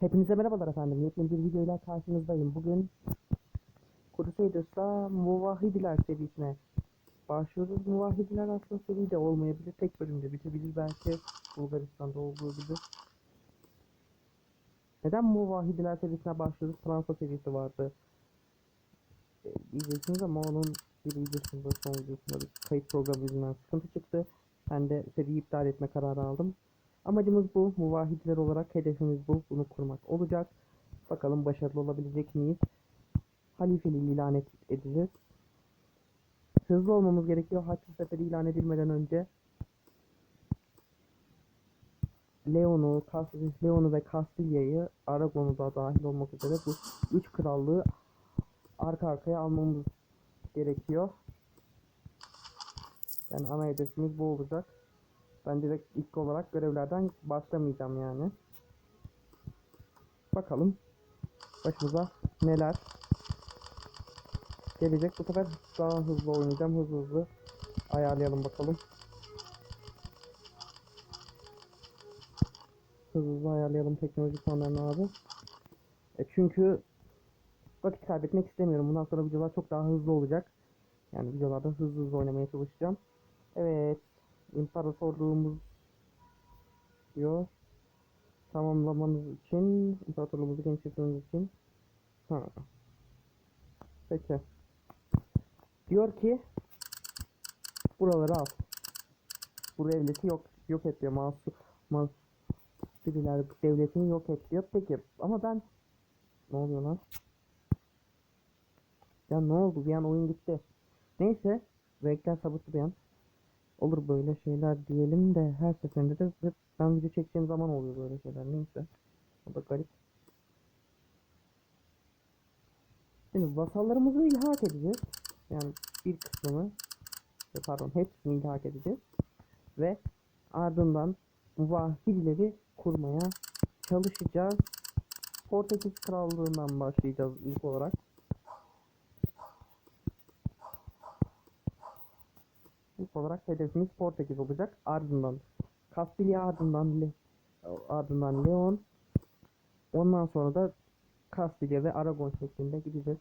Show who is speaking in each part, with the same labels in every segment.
Speaker 1: Hepinize merhabalar efendim. Yepyeni bir videoyla karşınızdayım. Bugün Crusaders'la Muvahidiler serisine başlıyoruz. Muvahidiler aslında seri de olmayabilir. Tek bölümde bitebilir belki. Bulgaristan'da olduğu gibi. Neden Muvahidiler serisine başlıyoruz? Fransa serisi vardı. E, diyeceksiniz ama onun bir videosunda son videosunda bir kayıt programı yüzünden sıkıntı çıktı. Ben de seriyi iptal etme kararı aldım. Amacımız bu. Muvahhidler olarak hedefimiz bu. Bunu kurmak olacak. Bakalım başarılı olabilecek miyiz? Halifeliği ilan et- edeceğiz. Hızlı olmamız gerekiyor. Haçlı Seferi ilan edilmeden önce Leon'u, Leon'u ve Kastilya'yı Aragon'u da dahil olmak üzere bu üç krallığı arka arkaya almamız gerekiyor. Yani ana hedefimiz bu olacak. Ben direkt ilk olarak görevlerden başlamayacağım yani. Bakalım başımıza neler gelecek. Bu sefer daha hızlı oynayacağım. Hızlı hızlı ayarlayalım bakalım. Hızlı hızlı ayarlayalım teknoloji puanlarını abi. E çünkü vakit kaybetmek istemiyorum. Bundan sonra videolar çok daha hızlı olacak. Yani videolarda hızlı hızlı oynamaya çalışacağım. Evet. İmparatorluğumuz diyor. Tamamlamanız için, imparatorluğumuzu genişletmeniz için. Ha. Peki. Diyor ki buraları al. Bu devleti yok yok et diyor. Masu mas biriler devletini yok et diyor. Peki ama ben ne oluyor lan? Ya ne oldu? Bir an oyun gitti. Neyse. Renkler sabıtlı bir an olur böyle şeyler diyelim de her seferinde de hep ben video çektiğim zaman oluyor böyle şeyler neyse. O da garip. Şimdi vasallarımızı ilhak edeceğiz. Yani bir kısmını e, pardon hepsini ilhak edeceğiz. Ve ardından muvahhidleri kurmaya çalışacağız. Portekiz Krallığından başlayacağız ilk olarak. Olarak hedefimiz Portekiz olacak. Ardından Kastilya ardından Le ardından Leon. Ondan sonra da Kastilya ve Aragon şeklinde gideceğiz.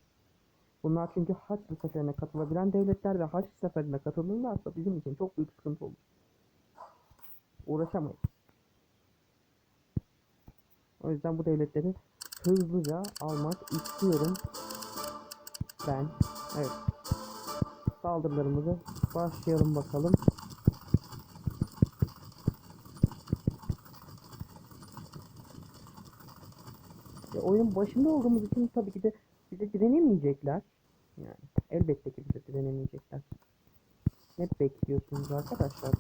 Speaker 1: Bunlar çünkü Haçlı seferine katılabilen devletler ve Haçlı seferine katılırlarsa bizim için çok büyük sıkıntı olur. Uğraşamayız. O yüzden bu devletleri hızlıca almak istiyorum. Ben. Evet. Saldırılarımızı başlayalım bakalım. Ya oyunun başında olduğumuz için tabii ki de bize direnemeyecekler. Yani elbette ki bize direnemeyecekler. Ne bekliyorsunuz arkadaşlar?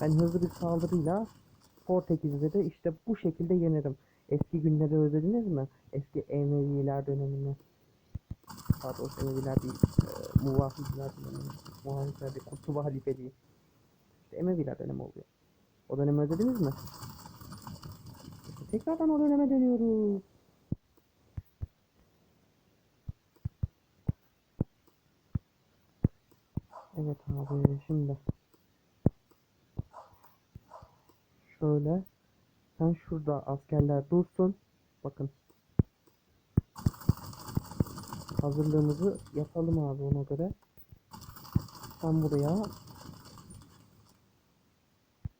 Speaker 1: Ben hızlı bir saldırıyla Portekiz'de de işte bu şekilde yenerim. Eski günleri özlediniz mi? Eski Emeviler dönemini. Pardon Emeviler değil. E. Muvahhidiler değil. Kurtuba Halife değil. İşte Emeviler dönemi oluyor. O dönemi özlediniz mi? İşte tekrardan o döneme dönüyoruz. Evet abi şimdi şöyle sen şurada askerler dursun bakın hazırlığımızı yapalım abi ona göre sen buraya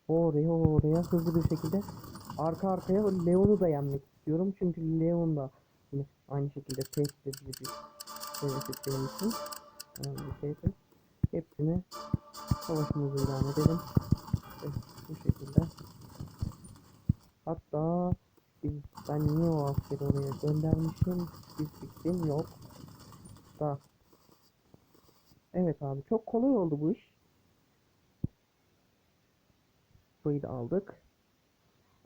Speaker 1: oraya oraya hızlı bir şekilde arka arkaya Leon'u da yenmek istiyorum çünkü Leon da yine aynı şekilde tehdit edici bir devlet benim için önemli bir tehdit hepsini savaşımızı ilan edelim. Evet, bu şekilde. Hatta biz, ben niye o askeri oraya göndermişim? Bir fikrim yok. Da. Evet abi çok kolay oldu bu iş. Burayı da aldık.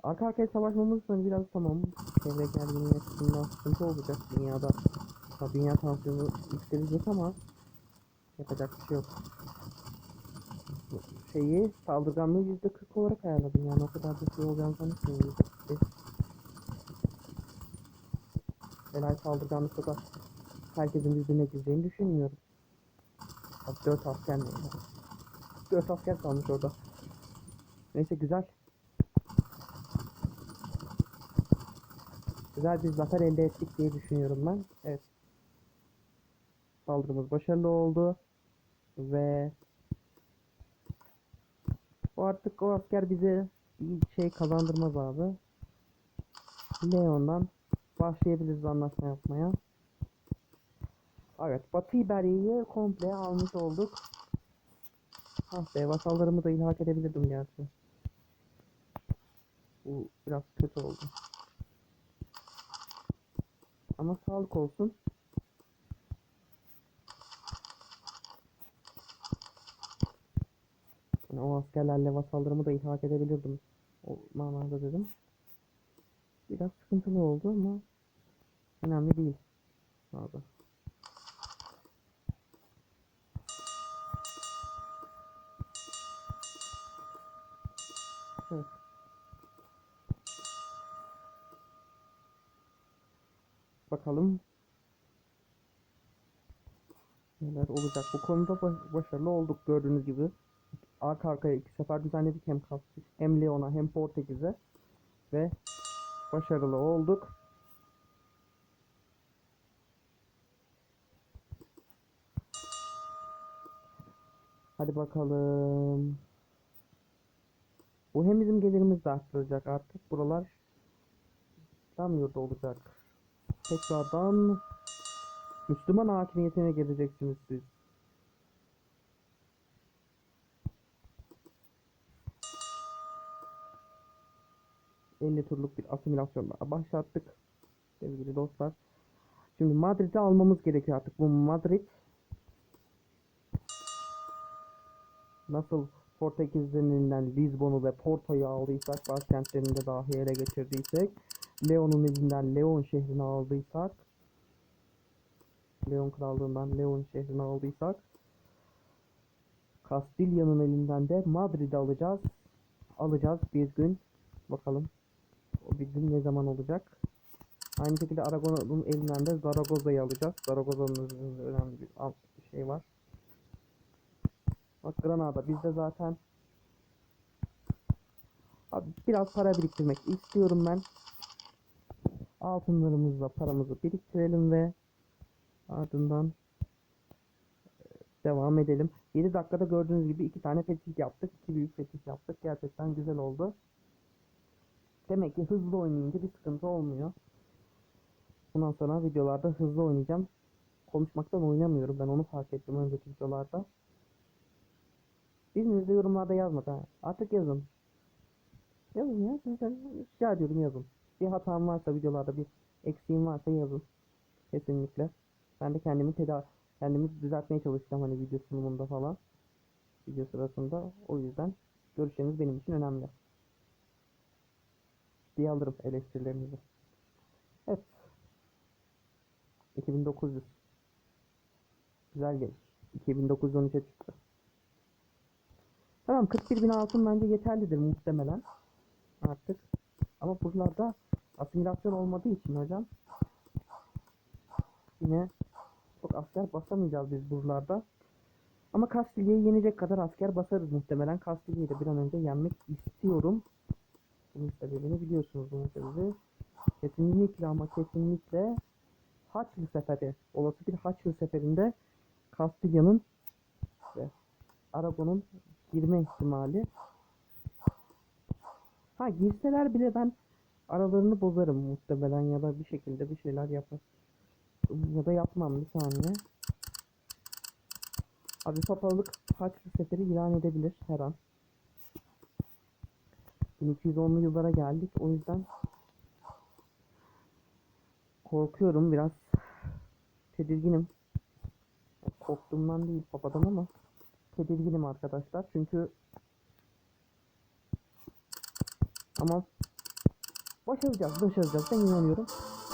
Speaker 1: Arka arkaya savaşmamız da biraz tamam. Çevre gerginliği açısından sıkıntı olacak dünyada. Ha, dünya tansiyonu yükselecek ama Yapacak bir şey yok. Şeyi saldırganlığı yüzde 40 olarak ayarladım yani o kadar da şey olacağını sanmıyorum yüzde 45. Belay saldırganlıkta herkesin birbirine gireceğini düşünmüyorum. Bak 4 asker mi? 4 asker kalmış orada. Neyse güzel. güzel bir zafer elde ettik diye düşünüyorum ben. Evet. Saldırımız başarılı oldu. Ve o artık o asker bize bir şey kazandırmaz abi. Leon'dan başlayabiliriz anlaşma yapmaya. Evet, Batı İberya'yı komple almış olduk. Ah be, vasallarımı da ilhak edebilirdim gerçi. Bu biraz kötü oldu. Ama sağlık olsun. Yani o askerlerle vasallarımı da ilhak edebilirdim. O manada dedim. Biraz sıkıntılı oldu ama önemli değil. Abi. Bakalım neler olacak. Bu konuda ba- başarılı olduk gördüğünüz gibi. Arka arkaya iki sefer düzenledik hem Kastil, hem Leon'a hem Portekiz'e ve başarılı olduk. Hadi bakalım. Bu hem bizim gelirimiz de arttıracak artık. Buralar İslam yurdu olacak. Tekrardan Müslüman hakimiyetine geleceksiniz siz. ...50 turluk bir asimilasyon daha başlattık. Sevgili dostlar. Şimdi Madrid'i almamız gerekiyor artık. Bu Madrid... Nasıl Portekiz'in elinden Lizbon'u ve Porto'yu aldıysak, başkentlerini de dahi ele geçirdiysek... Leon'un elinden Leon şehrini aldıysak... Leon krallığından Leon şehrini aldıysak... Kastilya'nın elinden de Madrid'i alacağız. Alacağız bir gün. Bakalım. O bir gün ne zaman olacak? Aynı şekilde Aragon'un elinden de Zaragoza'yı alacağız. Zaragoza'nın önemli bir şey var. Bak Granada bizde zaten Abi biraz para biriktirmek istiyorum ben. Altınlarımızla paramızı biriktirelim ve ardından e, devam edelim. 7 dakikada gördüğünüz gibi iki tane fetih yaptık. iki büyük fetih yaptık. Gerçekten güzel oldu. Demek ki hızlı oynayınca bir sıkıntı olmuyor. Bundan sonra videolarda hızlı oynayacağım. Konuşmaktan oynamıyorum. Ben onu fark ettim önceki videolarda. Biriniz de yorumlarda yazmadı ha. Artık yazın. Yazın ya. Sizden rica ediyorum yazın. Bir hatam varsa videolarda bir eksiğim varsa yazın. Kesinlikle. Ben de kendimi teda kendimi düzeltmeye çalışacağım hani video sunumunda falan. Video sırasında. O yüzden görüşleriniz benim için önemli. Diye alırım eleştirilerinizi. Evet. 2900. Güzel geliş. 2913'e çıktı. Tamam 41 bin altın bence yeterlidir muhtemelen. Artık. Ama buralarda asimilasyon olmadığı için hocam. Yine çok asker basamayacağız biz buralarda. Ama Kastilya'yı yenecek kadar asker basarız muhtemelen. Kastilya'yı da bir an önce yenmek istiyorum. Bunun sebebini biliyorsunuz bunun sebebi. Kesinlikle ama kesinlikle Haçlı seferi, olası bir Haçlı seferinde Kastilya'nın ve Aragon'un girme ihtimali. Ha girseler bile ben aralarını bozarım muhtemelen ya da bir şekilde bir şeyler yapar. Ya da yapmam bir saniye. Abi papalık Haçlı seferi ilan edebilir her an. 1210'lu yıllara geldik o yüzden korkuyorum biraz tedirginim. Korktuğumdan değil papadan ama tedirginim arkadaşlar. Çünkü ama başaracağız başaracağız ben inanıyorum.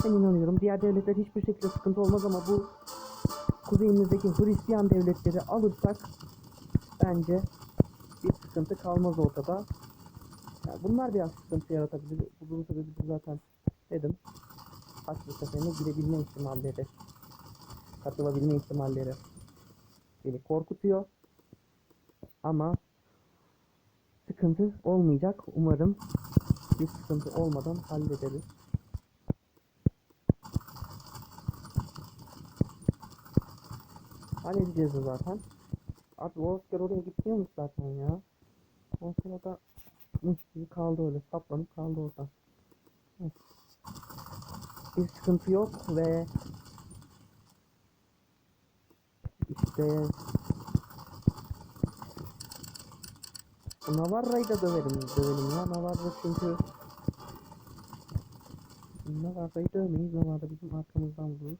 Speaker 1: Ben inanıyorum. Diğer devletler hiçbir şekilde sıkıntı olmaz ama bu kuzeyimizdeki Hristiyan devletleri alırsak bence bir sıkıntı kalmaz ortada. Yani bunlar biraz sıkıntı yaratabilir. Bunun sebebi de zaten dedim. Haçlı seferine girebilme ihtimalleri katılabilme ihtimalleri beni korkutuyor ama sıkıntı olmayacak. Umarım bir sıkıntı olmadan hallederiz. Halledeceğiz zaten. Abi Wolfgar oraya gitmiyormuş zaten ya. O sırada Müslü kaldı öyle saplanıp kaldı orada. Evet. Bir sıkıntı yok ve işte Navarra'yı da döverim, dövelim ya. Navarra çünkü Navarra'yı dövmeyiz. Navarra bizim arkamızdan vurur.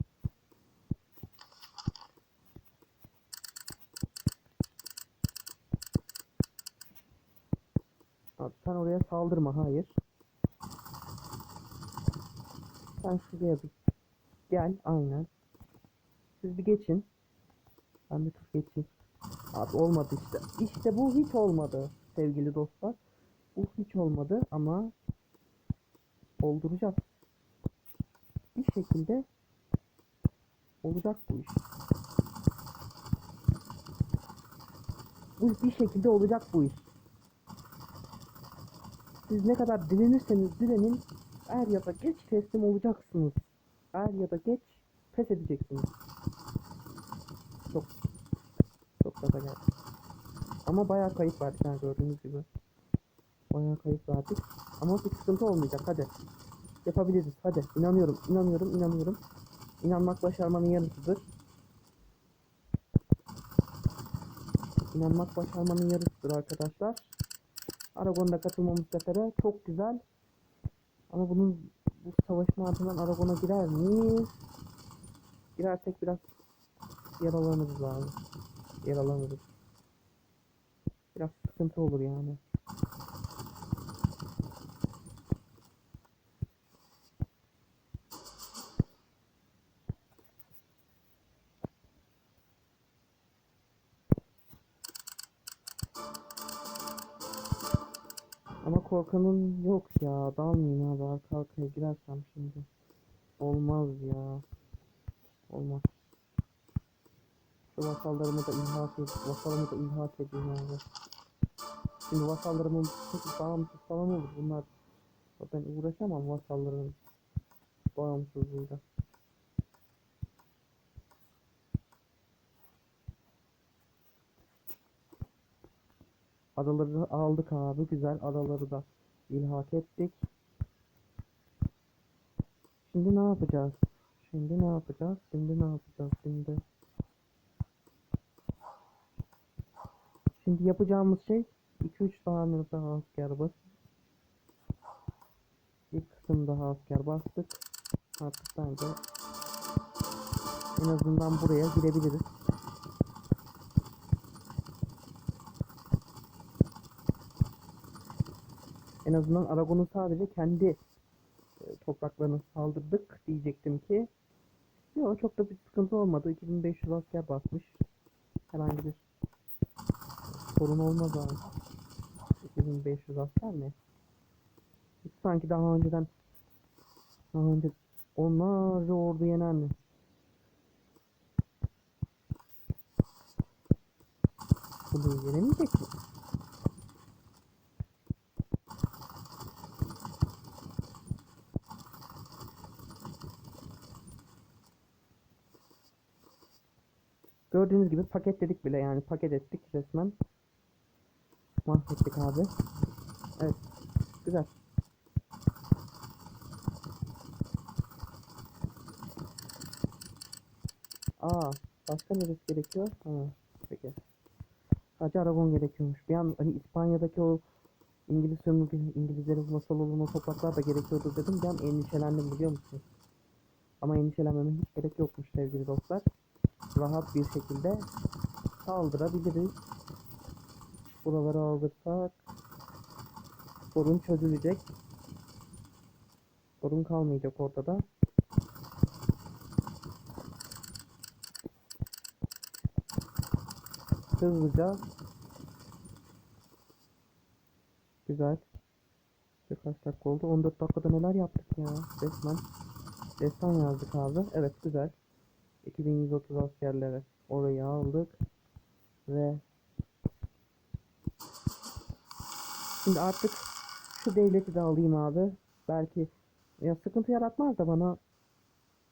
Speaker 1: Sen oraya saldırma, hayır. Sen şuraya bir gel, aynen. Siz bir geçin. Ben bir tur geçeyim. Abi olmadı işte. İşte bu hiç olmadı sevgili dostlar. Bu hiç olmadı ama olduracağız. Bir şekilde olacak bu iş. Bu bir şekilde olacak bu iş. Siz ne kadar direnirseniz direnin er ya da geç teslim olacaksınız. Er ya da geç pes edeceksiniz. Çok çok gaza geldi. Ama bayağı kayıp verdik yani gördüğünüz gibi. Bayağı kayıp verdik. Ama bir sıkıntı olmayacak hadi. Yapabiliriz hadi. İnanıyorum, inanıyorum, inanıyorum. İnanmak başarmanın yarısıdır. İnanmak başarmanın yarısıdır arkadaşlar. Aragon'da katılmamız sefere çok güzel. Ama bunun bu savaşın ardından Aragon'a girer miyiz? Girersek biraz yaralanırız abi. Yaralanırız. Biraz sıkıntı olur yani. Ama korkanın yok ya. Dalmayayım abi. Arka arkaya girersem şimdi. Olmaz ya. Olmaz. Vasallarımı da ilhak edip, vasalımı da ilhak edeyim abi. Şimdi vasallarımın bağımsız falan olur. Bunlar ben uğraşamam vasalların bağımsızlığıyla. Adaları aldık abi. Güzel adaları da ilhak ettik. Şimdi ne yapacağız? Şimdi ne yapacağız? Şimdi ne yapacağız? Şimdi Şimdi yapacağımız şey 2-3 tane daha asker bas. Bir kısım daha asker bastık. Artık bence en azından buraya girebiliriz. En azından Aragon'un sadece kendi e, topraklarına saldırdık diyecektim ki. Yok çok da bir sıkıntı olmadı. 2500 asker basmış. Herhangi bir sorun olmaz abi. 2500 asker mi? Sanki daha önceden daha önce onlarca ordu yener mi? Bunu yenemeyecek mi? Gördüğünüz gibi paketledik bile yani paket ettik resmen. Mahvettik abi. Evet. Güzel. Aa, başka neresi gerekiyor? Ha, peki. Sadece Aragon gerekiyormuş. Bir an hani İspanya'daki o İngiliz sömürge, İngilizlerin vasal olan o topraklar da gerekiyordu dedim. An endişelendim biliyor musunuz? Ama endişelenmeme hiç gerek yokmuş sevgili dostlar. Rahat bir şekilde saldırabiliriz. Buraları alırsak sorun çözülecek. Sorun kalmayacak ortada. Hızlıca Güzel. Birkaç dakika oldu. 14 dakikada neler yaptık ya. Resmen. Destan yazdık abi. Evet güzel. 2130 askerlere orayı aldık. Ve Şimdi artık şu devleti de alayım abi. Belki ya sıkıntı yaratmaz da bana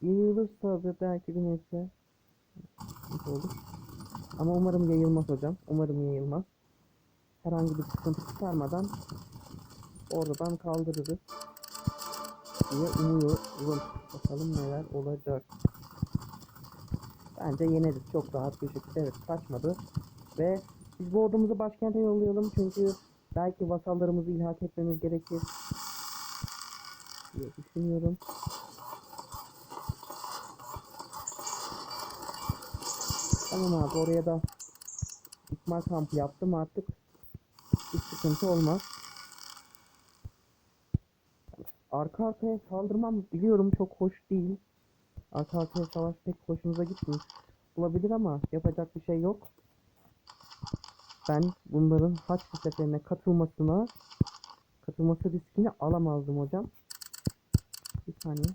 Speaker 1: yayılırsa ve belki bir nebze olur. Ama umarım yayılmaz hocam. Umarım yayılmaz. Herhangi bir sıkıntı çıkarmadan oradan kaldırırız diye umuyorum. Bakalım neler olacak. Bence yeneriz çok rahat bir şekilde. Evet kaçmadı. Ve biz bu ordumuzu başkente yollayalım çünkü belki vasallarımızı ilhak etmemiz gerekir diye düşünüyorum. Tamam abi oraya da ikmal kampı yaptım artık hiç sıkıntı olmaz. Arka arkaya saldırmam biliyorum çok hoş değil. Arka arkaya savaş pek hoşumuza gitmiyor. Olabilir ama yapacak bir şey yok. Ben bunların Haçlı seferine katılmasına katılması riskini alamazdım hocam. Bir saniye.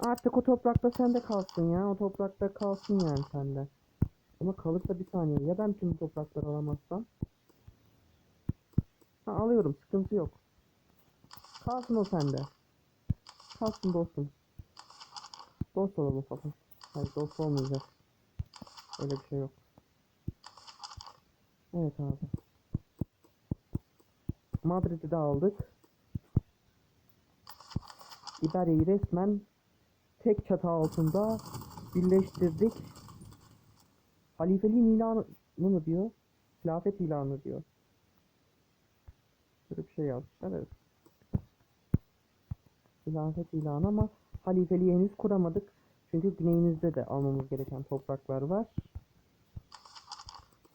Speaker 1: Artık o toprakta sende kalsın ya. O toprakta kalsın yani sende. Ama kalırsa bir saniye. Ya ben tüm toprakları alamazsam? Ha alıyorum. Sıkıntı yok. Kalsın o sende. Kalsın dostum. Dost olalım falan. Hayır dost olmayacağız. Öyle bir şey yok. Evet abi. Madrid'i de aldık. İberya'yı resmen tek çatı altında birleştirdik. Halifeliğin ilanı mı diyor? Hilafet ilanı diyor. Böyle bir şey yazmışlar evet. Hilafet ilanı ama halifeliği henüz kuramadık. Çünkü güneyimizde de almamız gereken topraklar var.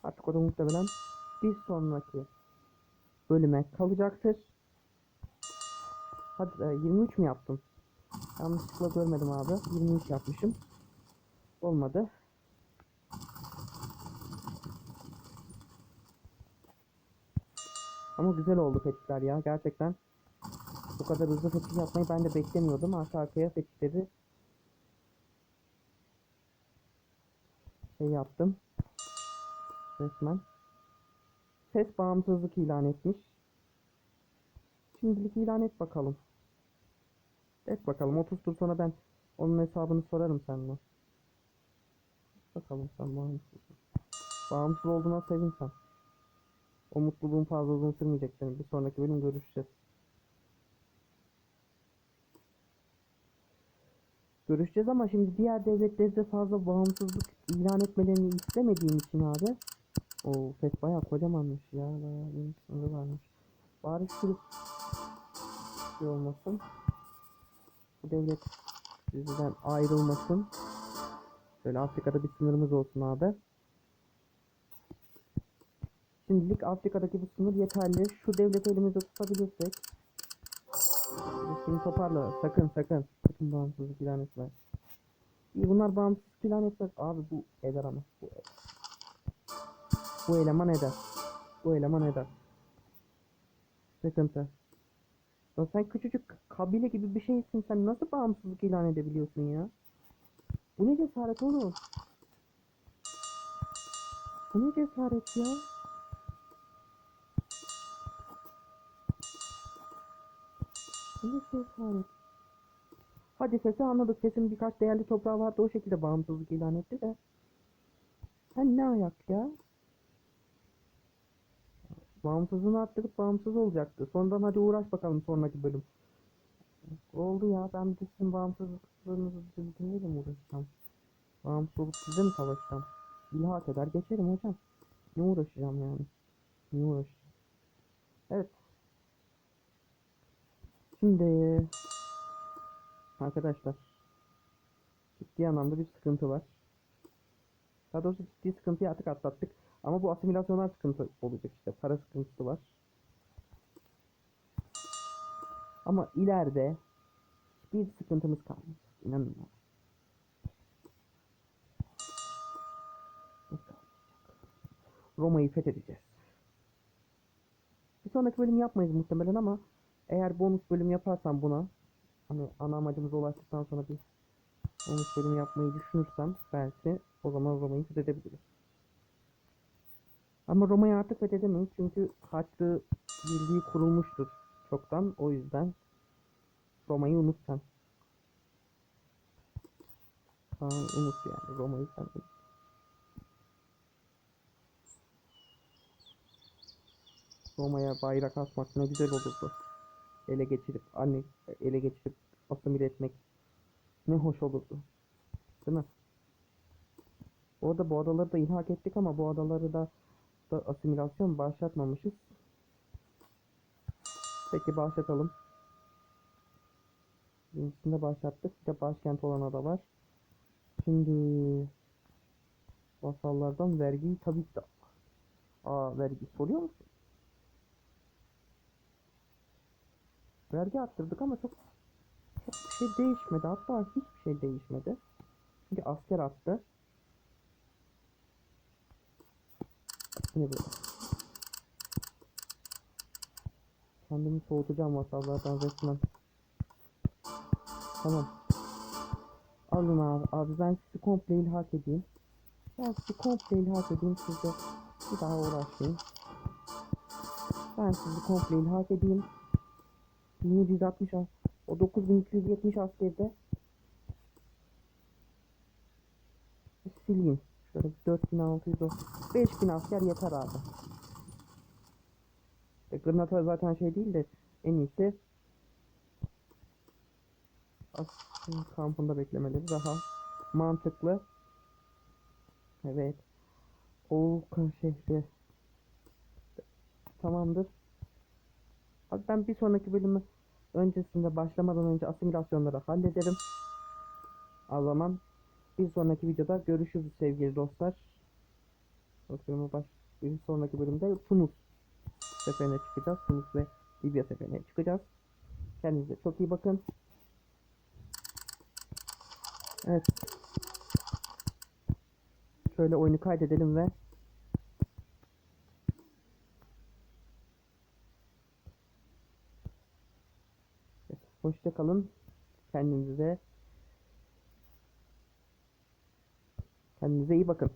Speaker 1: Artık o da muhtemelen bir sonraki bölüme kalacaktır. Hadi e, 23 mü yaptım? Yanlışlıkla görmedim abi. 23 yapmışım. Olmadı. Ama güzel oldu fetihler ya. Gerçekten bu kadar hızlı fetih yapmayı ben de beklemiyordum. Arka arkaya fetihleri şey yaptım. Resmen. Ses bağımsızlık ilan etmiş. Şimdilik ilan et bakalım. Et bakalım 30 tur sonra ben onun hesabını sorarım seninle. Bakalım sen bağımsız. Bağımsız olduğuna sevinsen. O mutluluğun fazla uzun sürmeyecek senin. Bir sonraki bölüm görüşeceğiz. Görüşeceğiz ama şimdi diğer devletleri de fazla bağımsızlık ilan etmelerini istemediğim için abi. O FET bayağı kocamanmış ya. Bayağı bir sınırı varmış. Bari şu şey olmasın. Bu devlet bizden ayrılmasın. Şöyle Afrika'da bir sınırımız olsun abi. Şimdilik Afrika'daki bu sınır yeterli. Şu devleti elimizde tutabilirsek. Şimdi toparla. Sakın sakın. Sakın bağımsızlık ilan etme. İyi bunlar bağımsızlık ilan etmez. Abi bu eder ama. Bu, eder. Bu eleman eder. Bu eleman eder. Sıkıntı. Ya sen küçücük kabile gibi bir şeysin. Sen nasıl bağımsızlık ilan edebiliyorsun ya? Bu ne cesaret oğlum? Bu ne cesaret ya? Bu ne cesaret? Hadi sesi anladık. Sesin birkaç değerli toprağı vardı. O şekilde bağımsızlık ilan etti de. Sen ne ayak ya? Bağımsızlığını arttırıp bağımsız olacaktı. Sonradan hadi uğraş bakalım sonraki bölüm. Oldu ya ben bir sizin bağımsızlıklarınızı dinleyelim mi uğraşacağım? Bağımsız olup size mi savaşacağım? İlhak eder geçerim hocam. Ne uğraşacağım yani? Ne uğraşacağım? Evet. Şimdi arkadaşlar ciddi anlamda bir sıkıntı var. Daha doğrusu ciddi sıkıntıyı artık atlattık. Ama bu asimilasyonlar sıkıntı olacak işte. Para sıkıntısı var. Ama ileride bir sıkıntımız kalmayacak. İnanın bana. Roma'yı fethedeceğiz. Bir sonraki bölüm yapmayız muhtemelen ama eğer bonus bölüm yaparsam buna hani ana amacımıza ulaştıktan sonra bir bonus bölüm yapmayı düşünürsem belki o zaman Roma'yı fethedebiliriz. Ama Roma'yı artık fethedemeyiz çünkü Haçlı Birliği kurulmuştur çoktan. O yüzden Roma'yı unut sen. Ha, unut yani Roma'yı sen unut. Roma'ya bayrak atmak ne güzel olurdu. Ele geçirip anne ele geçirip asimile etmek ne hoş olurdu. Değil mi? Orada bu adaları da ilhak ettik ama bu adaları da da asimilasyon başlatmamışız. Peki başlatalım. Birincisinde başlattık. Bir de başkent olan ada var. Şimdi vasallardan vergiyi tabii ki de Aa vergi soruyor musun? Vergi arttırdık ama çok çok bir şey değişmedi. Hatta hiçbir şey değişmedi. Çünkü asker attı. Şimdi böyle. Kendimi soğutacağım vasallardan resmen. Tamam. Alın abi. Abi ben sizi komple ilhak edeyim. Ben sizi komple ilhak edeyim. Siz de bir daha uğraşmayın. Ben sizi komple ilhak edeyim. 1760 as o 9270 askerde sileyim. Şöyle 4600 o 5000 asker yeter abi. E, Granada zaten şey değil de en iyisi asker kampında beklemeleri daha mantıklı. Evet. Olka şehri. Tamamdır. Abi ben bir sonraki bölümü öncesinde başlamadan önce asimilasyonları hallederim. O zaman bir sonraki videoda görüşürüz sevgili dostlar. Bakıyorum baş bir sonraki bölümde Tunus seferine çıkacağız. Tunus ve Libya seferine çıkacağız. Kendinize çok iyi bakın. Evet. Şöyle oyunu kaydedelim ve Evet, hoşça kalın. Kendinize kendinize iyi bakın.